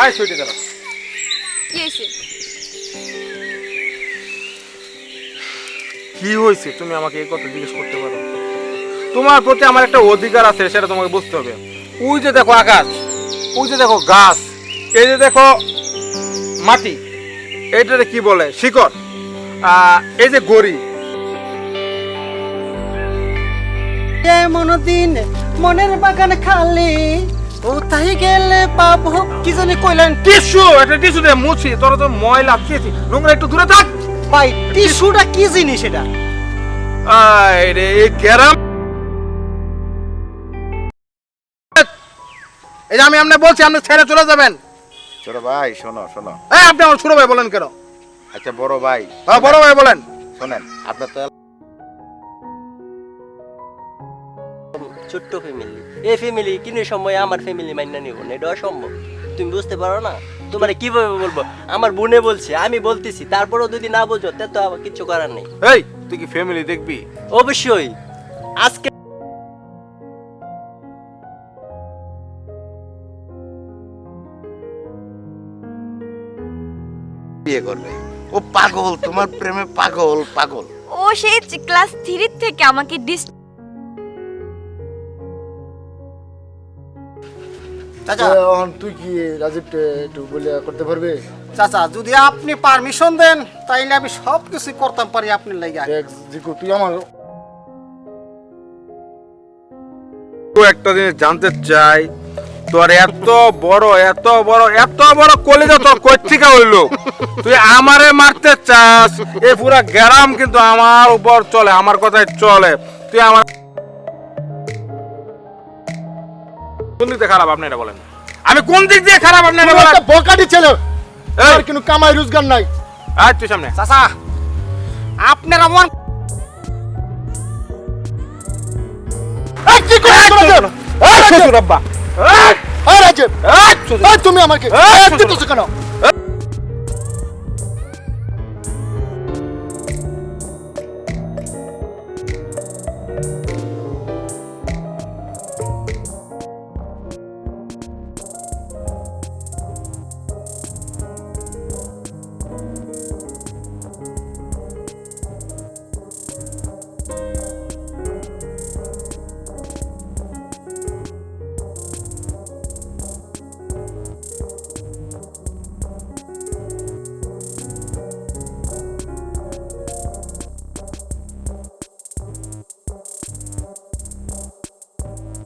আয় সুইটি দাঁড়া। কি হয়েছে? কি হয়েছে? তুমি আমাকে এই কথা জিজ্ঞেস করতে পারো। তোমার প্রতি আমার একটা অধিকার আছে সেটা তোমাকে বুঝতে হবে। ওই যে দেখো আকাশ ওই যে দেখো গাছ এই যে দেখো মাটি এইটাতে কি বলে? শিকড় আহ, এই যে গড়ি। এমন দিন মনের বাগান খালি ও তাই গেলে পাবো? কি জানি কইলেন টিস্যু একটা টিস্যু দিয়ে মুছি তোর তো ময়লা খেয়েছি। নোংরা একটু দূরে থাক। ভাই টিস্যুটা কি জিনিস এটা? আয় রে এই এই যে আমি আপনি বলছি আপনি ছেড়ে চলে যাবেন। ছোট ভাই শোনো শোনো। এই আপনি আমার ছোট ভাই বলেন কেন? আচ্ছা বড় ভাই। হ্যাঁ বড় ভাই বলেন। শোনেন আপনার তো ছোট্ট ফ্যামিলি এই ফ্যামিলি কিনে সময় আমার ফ্যামিলি মাইনা নিব না এটা অসম্ভব। তুমি বুঝতে পারো না? তোমার কীভাবে বলব? আমার বোনে বলছে আমি বলতেছি তারপরেও যদি না বোঝো তা তো আমার কিছু করার নেই। এই তুই কি ফ্যামিলি দেখবি? অবশ্যই। আজকে বিয়ে করবে। ও পাগল তোমার প্রেমে পাগল পাগল। ও সেই ক্লাস থ্রি থেকে আমাকে ডিস চাচা। এখন তুই কি রাজীবকে একটু বলে করতে পারবে? চাচা যদি আপনি পারমিশন দেন তাইলে আমি সব কিছু করতাম পারি আপনার লাগে। দেখ জিকু তুই আমার তো একটা জিনিস জানতে চাই তোর এত বড় এত বড় এত বড় কলিজা তোর কৈথিকা হইল। তুই আমারে মারতে চাস এই পুরা গ্রাম কিন্তু আমার উপর চলে আমার কথাই চলে। তুই আমার কোন দিক দিয়ে খারাপ আপনি এটা বলেন আমি কোন দিক দিয়ে খারাপ আপনি এটা বলেন বকাটি ছেলে আর কিন্তু কামাই রোজগার নাই আয় তুই সামনে চাচা আপনার আমার এই কি তোরা যে? এই রাজীব, আব্বা এই, তুমি আমাকে এই, এই কেন